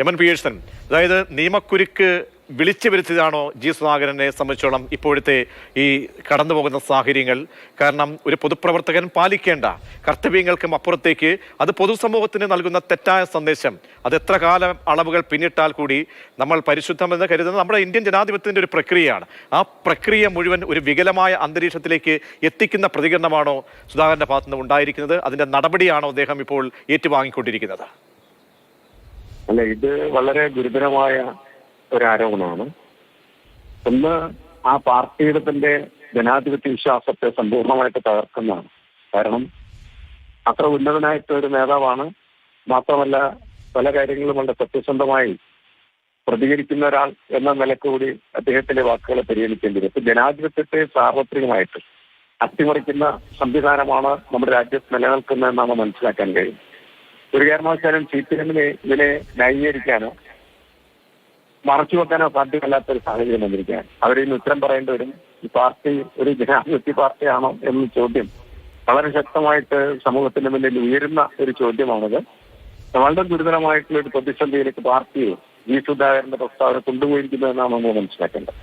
M N Pearson അതായത് നിയമക്കുരുക്ക് വിളിച്ചു വരുത്തിയതാണോ G സുധാകരനെ സംബന്ധിച്ചോളം ഇപ്പോഴത്തെ ഈ കടന്നു പോകുന്ന സാഹചര്യങ്ങൾ? കാരണം ഒരു പൊതുപ്രവർത്തകൻ പാലിക്കേണ്ട കർത്തവ്യങ്ങൾക്കും അപ്പുറത്തേക്ക് അത് പൊതുസമൂഹത്തിന് നൽകുന്ന തെറ്റായ സന്ദേശം. അത് എത്ര കാലം അളവുകൾ പിന്നിട്ടാൽ കൂടി നമ്മൾ പരിശുദ്ധമെന്ന് കരുതുന്നത് നമ്മുടെ ഇന്ത്യൻ ജനാധിപത്യത്തിന്റെ ഒരു പ്രക്രിയയാണ്. ആ പ്രക്രിയ മുഴുവൻ ഒരു വികലമായ അന്തരീക്ഷത്തിലേക്ക് എത്തിക്കുന്ന പ്രതികരണമാണോ സുധാകരന്റെ ഭാഗത്തുനിന്ന് ഉണ്ടായിരിക്കുന്നത്? അതിന്റെ നടപടിയാണോ അദ്ദേഹം ഇപ്പോൾ ഏറ്റുവാങ്ങിക്കൊണ്ടിരിക്കുന്നത്? അല്ല ഇത് വളരെ ഗുരുതരമായ ഒരു ആരോപണമാണ്. ഒന്ന് ആ പാർട്ടിയുടെ തന്റെ ജനാധിപത്യ വിശ്വാസത്തെ സമ്പൂർണമായിട്ട് തകർക്കുന്നതാണ്. കാരണം അത്ര ഉന്നതനായിട്ട് ഒരു നേതാവാണ്. മാത്രമല്ല പല കാര്യങ്ങളും വളരെ സത്യസന്ധമായി പ്രതികരിക്കുന്ന ഒരാൾ എന്ന നിലയ്ക്ക് കൂടി അദ്ദേഹത്തിന്റെ വാക്കുകളെ പരിഗണിക്കേണ്ടി വരും. ഇപ്പൊ ജനാധിപത്യത്തെ സാർവത്രികമായിട്ട് അട്ടിമറിക്കുന്ന സംവിധാനമാണ് നമ്മുടെ രാജ്യത്ത് നിലനിൽക്കുന്നതെന്നാണ് മനസ്സിലാക്കാൻ കഴിയും ഒരു കാരണവശാലും സി പി എമ്മിനെ ഇതിനെ ന്യായീകരിക്കാനോ മറച്ചു വെക്കാനോ സാധ്യമല്ലാത്ത ഒരു സാഹചര്യം വന്നിരിക്കുകയാണ്. അവരിന്ന് ഉത്തരം പറയേണ്ടി വരും. ഈ പാർട്ടി ഒരു ജനാധിപത്യ പാർട്ടിയാണോ എന്ന ചോദ്യം വളരെ ശക്തമായിട്ട് സമൂഹത്തിന്റെ മുന്നിൽ ഉയരുന്ന ഒരു ചോദ്യമാണത്. വളരെ ഗുരുതരമായിട്ടുള്ള ഒരു പ്രതിസന്ധിയിലേക്ക് പാർട്ടിയെ ജി സുധാകരന്റെ പ്രസ്താവന കൊണ്ടുപോയിരിക്കുന്നു എന്നാണ് നമ്മൾ മനസ്സിലാക്കേണ്ടത്.